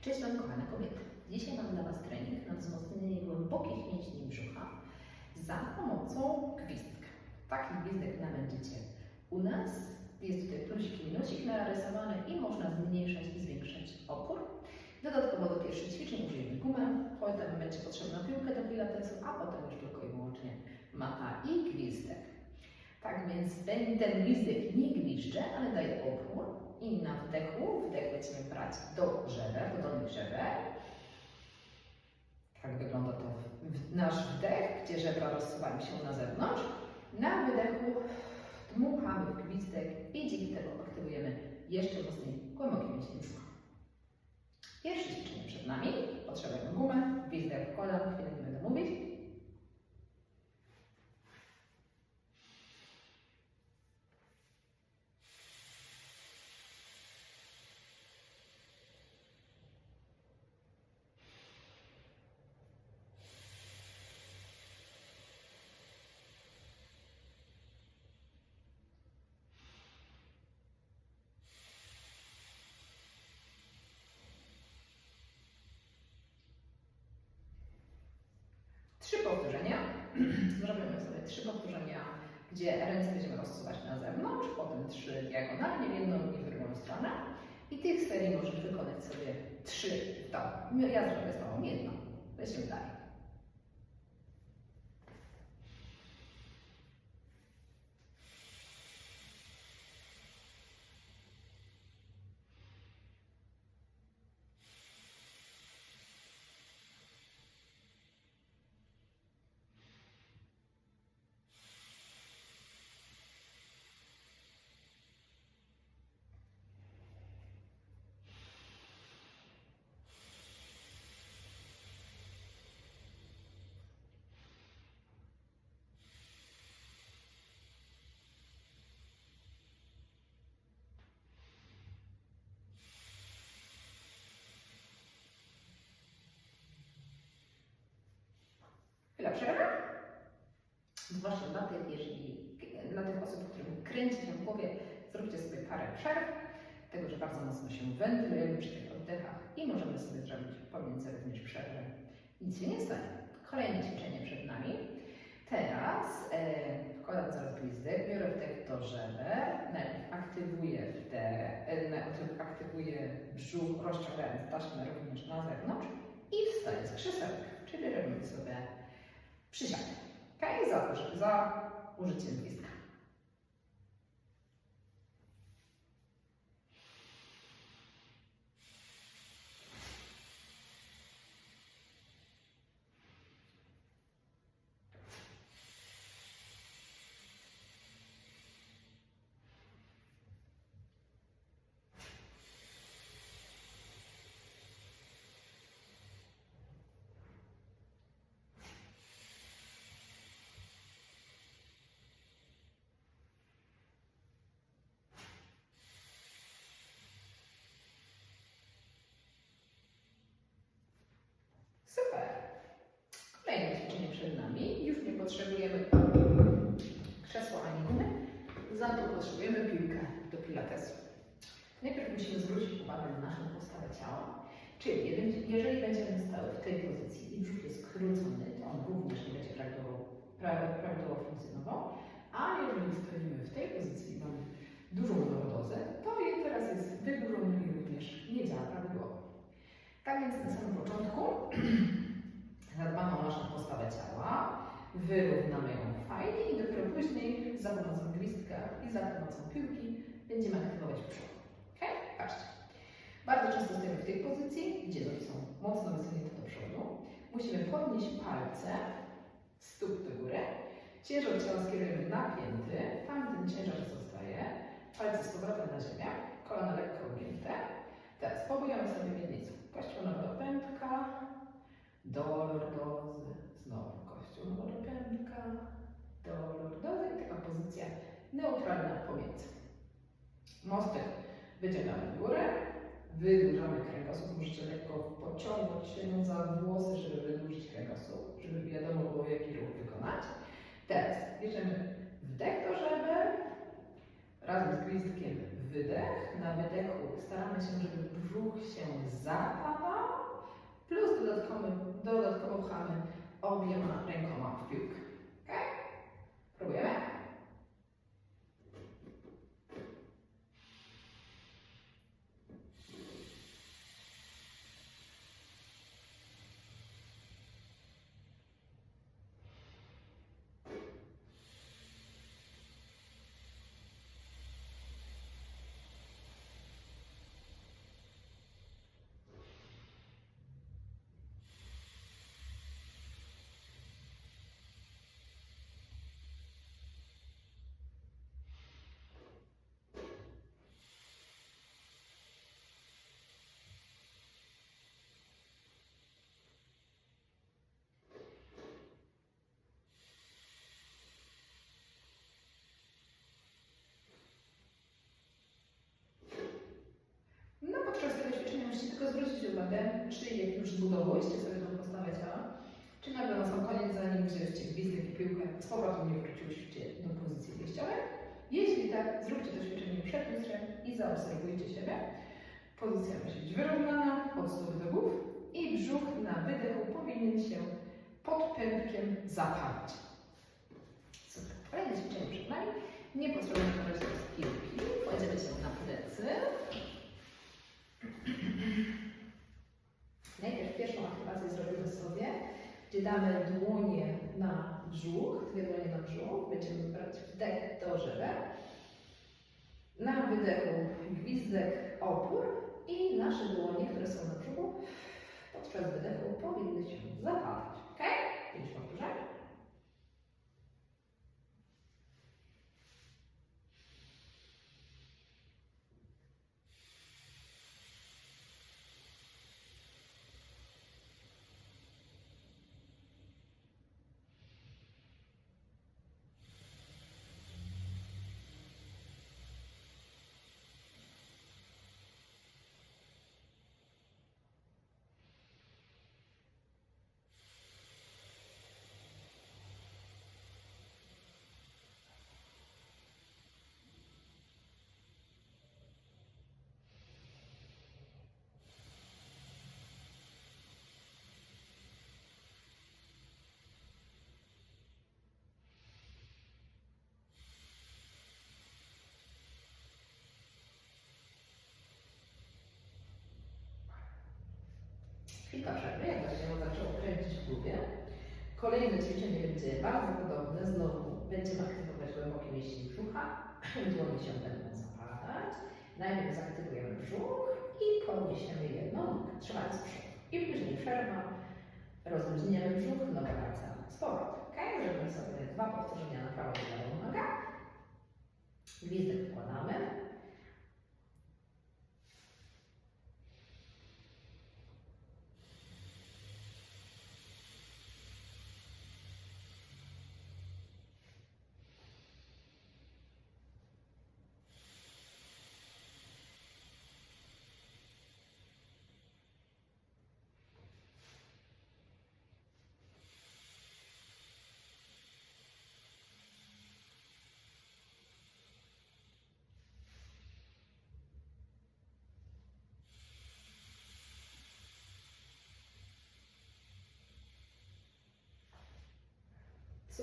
Cześć Wam kochane kobiety. Dzisiaj mam dla Was trening na wzmocnienie głębokich mięśni brzucha za pomocą gwizdka. Taki gwizdek nabędziecie u nas. Jest tutaj plusik i minusik narysowany i można zmniejszać i zwiększać opór. Dodatkowo do pierwszych ćwiczeń użyjemy gumę, potem będzie potrzebna piłka do pilatesu, a potem już tylko i wyłącznie mata i gwizdek. Tak więc ten ten gwizdek nie gwizdże, ale daje opór i na wdechu, wdech będziemy brać do żeber, do dolnych żeber. Tak wygląda to nasz wdech, gdzie żebra rozsuwają się na zewnątrz. Na wydechu dmuchamy w gwizdek i dzięki temu aktywujemy jeszcze mocniej głębokie mięśnie brzucha. Pierwsze ćwiczenie przed nami. Potrzebujemy gumę, gwizdek wkładam, chwilę nie będę mówić. Trzy powtórzenia. Zrobimy sobie trzy powtórzenia, gdzie ręce będziemy rozsuwać na zewnątrz, potem trzy diagonalnie w jedną i w drugą stronę. I tych serii możesz wykonać sobie trzy domu. Ja zrobię z Tobą jedną. Lecimy dalej. Chwila przerwy. Zwłaszcza dla tych, jeżeli, dla tych osób, którym kręci się w głowie, zróbcie sobie parę przerw, tego, że bardzo mocno się wentylujemy przy tych oddechach i możemy sobie zrobić pomiędzy również przerwę. Nic się nie stanie. Kolejne ćwiczenie przed nami. Teraz e, wkładam zaraz gwizdek, biorę wdech do żeber, najpierw aktywuję wdech, e, najpierw aktywuję brzuch, rozciągając taśmę również na zewnątrz i wstaję z krzesełka, przysiady. Ok? Za, za użyciem gwizdka. Super. Kolejne ćwiczenie przed nami. Już nie potrzebujemy krzesła ani gumy, za to potrzebujemy piłkę do pilatesu. Najpierw musimy zwrócić uwagę na naszą postawę ciała, czyli jeżeli- będziemy stały w tej pozycji i brzuch jest skrócony, to on również nie będzie prawidłowo, pra- prawidłowo funkcjonował, a jeżeli stoimy w tej pozycji i mamy dużą lordozę, to jej teraz jest wydłużony i również nie działa prawidłowo. Tak więc na samym początku zadbamy o naszą postawę ciała, wyrównamy ją fajnie i dopiero później za pomocą gwizdka i za pomocą piłki będziemy aktywować brzuch. Ok? Patrzcie. Bardzo często stoimy w tej pozycji, gdzie nogi są mocno wysunięte do przodu. Musimy podnieść palce, stóp do góry. Ciężar ciała skierujemy na pięty, tam ten ciężar zostaje. Palce z powrotem na ziemię, kolana lekko ugięte. Teraz pobujamy sobie miednicą. Kościółnowa do pępka, do lordozy, znowu kościółnowa do pępka, neutralna pomiędzy. Mostek wyciągamy w górę, wydłużamy kręgosłup, możecie lekko pociągnąć się za włosy, żeby wydłużyć kręgosłup, żeby wiadomo było jaki ruch wykonać. Teraz bierzemy wdech do żeber, razem z gwizdkiem wydech. Na wydechu staramy się, żeby brzuch się zapada, plus dodatkowo, dodatkowo pchamy obiema rękoma w piłkę. Ok? Próbujemy? No podczas tego ćwiczenia musicie tylko zwrócić uwagę, czy jak już zbudowaliście sobie tą postawę ciała, czy nagle na sam koniec, zanim wzięliście gwizdek i piłkę, z powrotem nie wróciłyście do pozycji wyjściowej. Jeśli tak, zróbcie to ćwiczenie przed mistrzem i zaobserwujcie siebie. Pozycja musi być wyrównana, od stóp do głów i brzuch na wydechu powinien się pod pępkiem zapalić. Super. Kolejne ćwiczenie przed nami. Nie potrzebujemy korzystać z piłki. Kładziemy się na plecy. Najpierw pierwszą aktywację zrobimy sobie, gdzie damy dłonie na brzuch, dwie dłonie na brzuch, będziemy brać wdech do żeber. Na wydechu gwizdek, opór i nasze dłonie, które są na brzuchu, podczas wydechu powinny się zapadać. Ok? Pięć powtórzeń. Chwilka przerwy, jak właśnie ją zaczęło kręcić w głowie. Kolejne ćwiczenie będzie bardzo podobne. Znowu będziemy aktywować głębokie mięśnie brzucha. Dłonie się będą zapadać. Najpierw zaktywujemy brzuch i podniesiemy jedną nogę, trzymając przód. I później przerwa. Rozluźniamy brzuch, noga wraca z powrotem. Ok? Zrobimy sobie dwa powtórzenia na prawą i lewą nogę. Gwizdek wkładamy.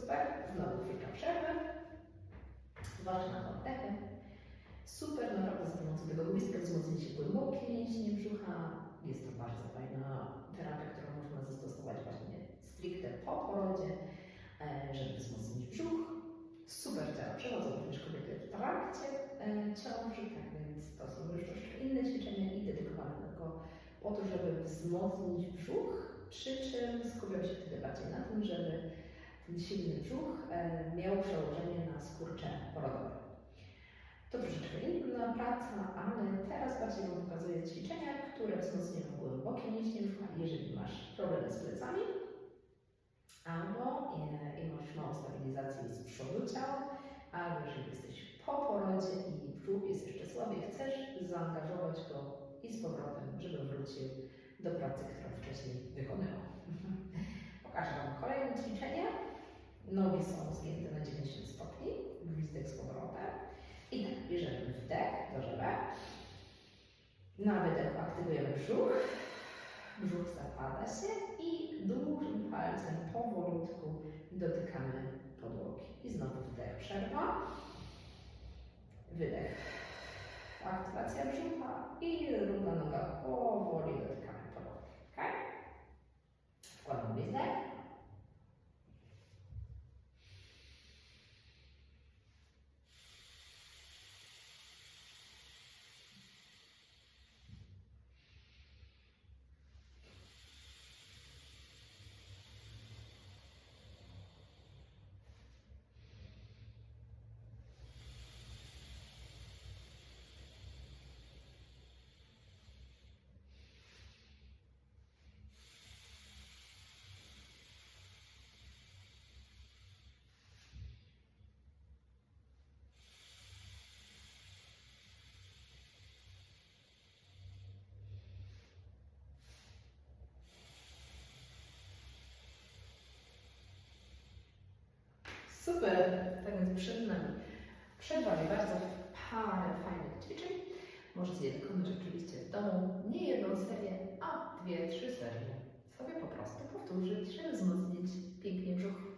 Super, znowu chwilka przerwy. Zwłaszcza na oddechy. Super, naprawdę za pomocą tego gwizdka wzmocnicie głębokie mięśnie brzucha. Jest to bardzo fajna terapia, którą można zastosować właśnie stricte po porodzie, e, żeby wzmocnić brzuch. Super działa. Przechodzą również kobiety w trakcie e, ciąży, tak więc to są już troszeczkę inne ćwiczenia i dedykowane tylko po to, żeby wzmocnić brzuch, przy czym skupiam się wtedy bardziej na tym, żeby silny brzuch e, miał przełożenie na skurcze porodowe. To troszeczkę inna praca, ale teraz bardziej Wam pokazuję ćwiczenia, które wzmocnią głębokie mięśnie brzucha, jeżeli masz problemy z plecami, albo e, i masz małą stabilizację z przodu ciała, albo jeżeli jesteś po porodzie i brzuch jest jeszcze słaby, chcesz zaangażować go i z powrotem, żeby wrócił do pracy, którą wcześniej wykonywał. Pokażę Wam kolejne ćwiczenie. Nogi są zgięte na 90 stopni, gwizdek z powrotem. I tak, bierzemy wdech do żeber. Na wydechu aktywujemy brzuch. Brzuch zapada się i dużym palcem powolutku dotykamy podłogi. I znowu wdech, przerwa. Wydech. Aktywacja brzucha i druga noga powoli dotykamy podłogi. Ok? Super, tak więc przed nami przed Wami bardzo parę fajnych ćwiczeń. Możecie je dokonać oczywiście w domu, nie jedną serię, a dwie, trzy serie. Sobie po prostu powtórzyć, żeby wzmocnić pięknie brzuch.